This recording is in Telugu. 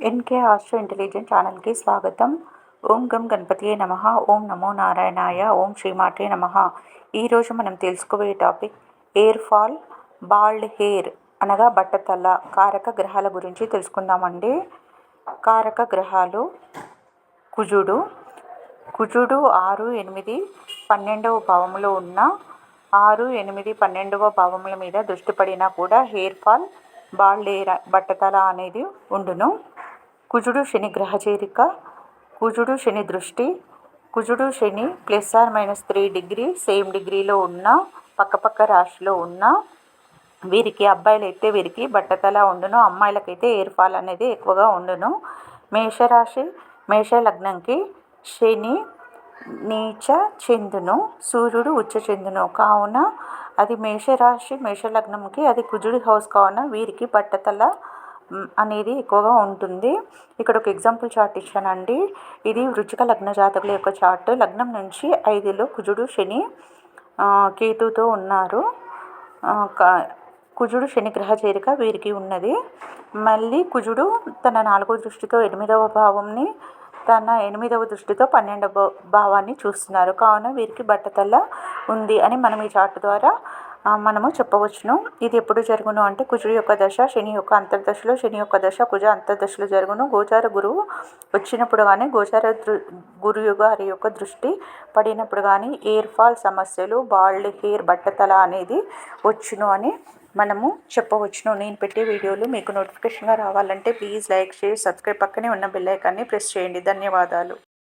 ఎన్కే ఆస్ట్రో ఇంటెలిజెంట్ ఛానల్కి స్వాగతం. ఓం గం గణపతియే నమ. ఓం నమో నారాయణాయ. ఓం శ్రీమాటే నమ. ఈరోజు మనం తెలుసుకోబోయే topic hair fall bald hair అనగా బట్టతల కారక గ్రహాల గురించి తెలుసుకుందామండి. కారక గ్రహాలు కుజుడు కుజుడు ఆరు ఎనిమిది పన్నెండవ భావంలో ఉన్న ఆరు ఎనిమిది పన్నెండవ భావముల మీద దృష్టి పడినా కూడా హెయిర్ ఫాల్ బాల్డ్ హెయిర్ బట్టతల అనేది ఉండును. కుజుడు శని గ్రహ చేరిక కుజుడు శని దృష్టి కుజుడు శని plus or minus three degree same డిగ్రీలో ఉన్న పక్కపక్క రాశిలో ఉన్న వీరికి అబ్బాయిలు అయితే వీరికి బట్టతల ఉండును అమ్మాయిలకైతే ఏర్ఫాల్ అనేది ఎక్కువగా ఉండును. మేషరాశి మేష లగ్నంకి శని నీచ చెందును సూర్యుడు ఉచ్చ చెందును. కావున అది మేషరాశి మేషలగ్నంకి అది కుజుడి హౌస్ కావున వీరికి బట్టతల అనేది ఎక్కువగా ఉంటుంది. ఇక్కడ ఒక ఎగ్జాంపుల్ చార్ట్ ఇచ్చానండి. ఇది వృచ్చిక లగ్న జాతకుల యొక్క చార్ట్. లగ్నం నుంచి ఐదులో కుజుడు శని కేతుతో ఉన్నారు. కుజుడు శని గ్రహ చేరిక వీరికి ఉన్నది. మళ్ళీ కుజుడు తన నాలుగో దృష్టితో ఎనిమిదవ భావంని తన ఎనిమిదవ దృష్టితో పన్నెండవ భావాన్ని చూస్తున్నారు. కావున వీరికి బట్టతల ఉంది అని మనం ఈ చార్ట్ ద్వారా మనము చెప్పవచ్చును. ఇది ఎప్పుడు జరుగును అంటే కుజుడు యొక్క దశ శని యొక్క అంతర్దశలో శని యొక్క దశ కుజ అంతర్దశలో జరుగును. గోచార గురువు వచ్చినప్పుడు కానీ గోచార గురువు గారి యొక్క దృష్టి పడినప్పుడు కానీ ఎయిర్ ఫాల్ సమస్యలు బాల్డ్ హెయిర్ బట్టతల అనేది వచ్చును అని మనము చెప్పవచ్చును. నేను పెట్టే వీడియోలు మీకు నోటిఫికేషన్గా రావాలంటే ప్లీజ్ లైక్ షేర్ సబ్స్క్రైబ్ పక్కనే ఉన్న బెల్ ఐకాన్ని ప్రెస్ చేయండి. ధన్యవాదాలు.